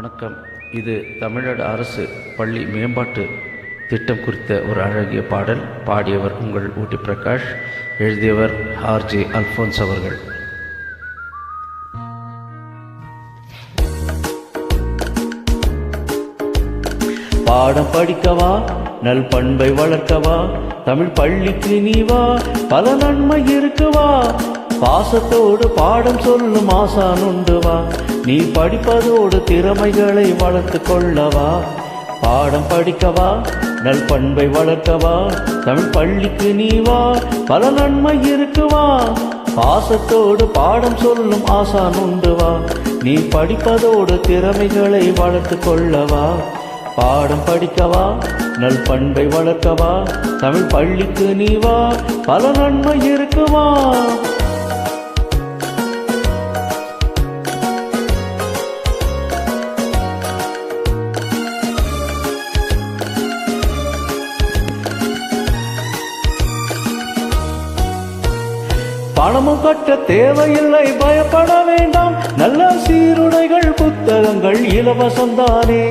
வணக்கம். இது தமிழ்நாடு அரசு பள்ளி மேம்பாட்டு திட்டம் குறித்த ஒரு அழகிய பாடல். பாடியவர் உங்கள் ஊட்டி பிரகாஷ் எழுதியவர் ஆர்ஜி அல்போன்ஸ் அவர்கள். பாடம் படிக்கவா? நல் பண்பை வளர்க்கவா? தமிழ் பள்ளிக்கு நீ வா? பல நன்மை இருக்கவா? பாசத்தோடு பாடம் சொல்லும் ஆசான் உண்டு வா. நீ படிப்பதோடு திறமைகளை வளர்த்து கொள்ளவா. பாடம் படிக்கவா நல் பண்பை வளர்க்கவா. தமிழ் பள்ளிக்கு நீ வா பல நன்மை இருக்குவா பாசத்தோடு பாடம் சொல்லும் ஆசான் உண்டு வா. நீ படிப்பதோடு திறமைகளை வளர்த்து கொள்ளவா. பாடம் படிக்கவா நல் பண்பை வளர்க்கவா. தமிழ் பள்ளிக்கு நீ வா பல நன்மை இருக்குவா பணமும் கட்ட தேவையில்லை பயப்பட வேண்டாம். நல்ல சீருடைகள் புத்தகங்கள் இலவசம்தானே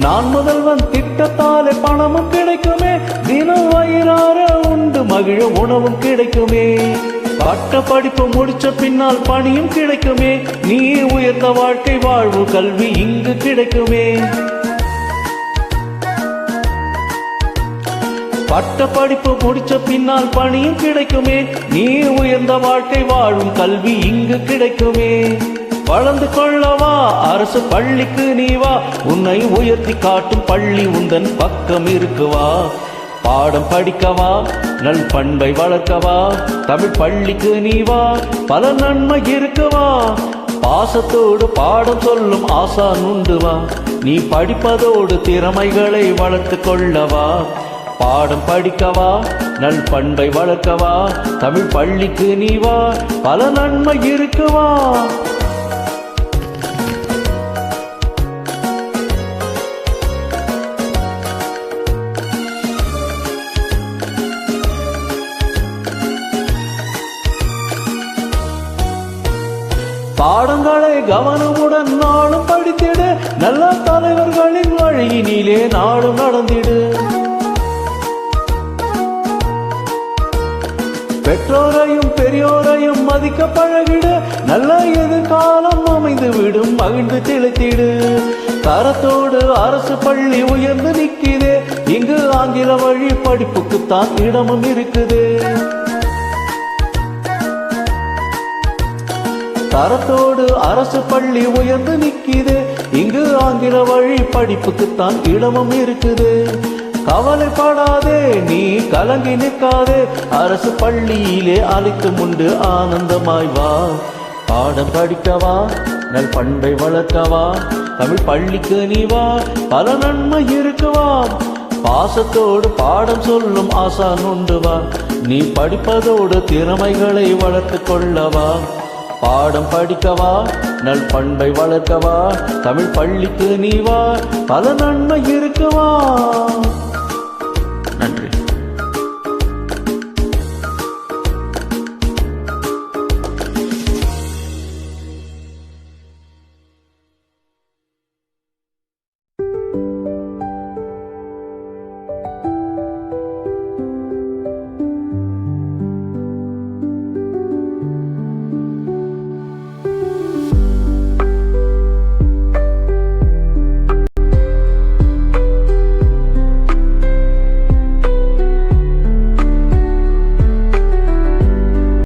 நான் முதல்வன் திட்டத்தாலே பணமும் கிடைக்குமே. தினம் வயிறார உண்டு மகிழ உணவும் கிடைக்குமே. பட்ட படிப்பு முடிச்ச பின்னால் பணியும் கிடைக்குமே. நீ உயர்ந்த வாழ்க்கை வாழ்வு கல்வி இங்கு கிடைக்குமே. பட்ட படிப்பு முடிச்ச பின்னால் பணியும் கிடைக்குமே. நீ உயர்ந்த வாழ்க்கை வாழும் கல்வி இங்கு கிடைக்குமே. வளர்ந்து கொள்ளவா அரசு பள்ளிக்கு நீ வா. உன்னை உயர்த்தி காட்டும் பள்ளி உந்தன் பக்கம் இருக்குவா. பாடம் படிக்கவா நல் பண்பை வளர்க்கவா. தமிழ் பள்ளிக்கு நீ வா பல நன்மை இருக்குவா. பாசத்தோடு பாடம் சொல்லும் ஆசான் உண்டு வா. நீ படிப்பதோடு திறமைகளை வளர்த்து கொள்ளவா. பாடம் படிக்கவா? நல் பண்பை வளர்க்கவா? தமிழ் பள்ளிக்கு நீ வா. பல நன்மை இருக்குவா? பாடங்களை கவனமுடன் நாளும் படித்திடு. நல்ல தலைவர்களின் வழியினிலே நாடும் நடந்திடு. பெற்றோரையும் பெரியோரையும் மதிக்க பழகிடு. நல்ல எதிர்காலம் அமைந்து விடும் மகிழ்ந்து செலுத்திடு. தரத்தோடு அரசு பள்ளி உயர்ந்து நிற்குது இங்கு ஆங்கில வழி படிப்புக்குத்தான் இடமும் இருக்குது. தரத்தோடு அரசு பள்ளி உயர்ந்து நிற்குது இங்கு ஆங்கில வழி படிப்புக்குத்தான் இடமும் இருக்குது. கவலைப்படாதே நீ கலங்கி நிற்காதே. அரசு பள்ளியிலே அழைக்கும் உண்டு ஆனந்தமாய் வா. பாடம் படிக்கவா நல் பண்பை வளர்க்கவா. தமிழ் பள்ளிக்கு நீ வா பல நன்மை இருக்குவாம் பாசத்தோடு பாடம் சொல்லும் ஆசான் உண்டு வா. நீ படிப்பதோடு திறமைகளை வளர்த்து கொள்ளவா. பாடம் படிக்கவா நல் பண்பை வளர்க்கவா. தமிழ் பள்ளிக்கு நீ வா பல நன்மை இருக்குவா.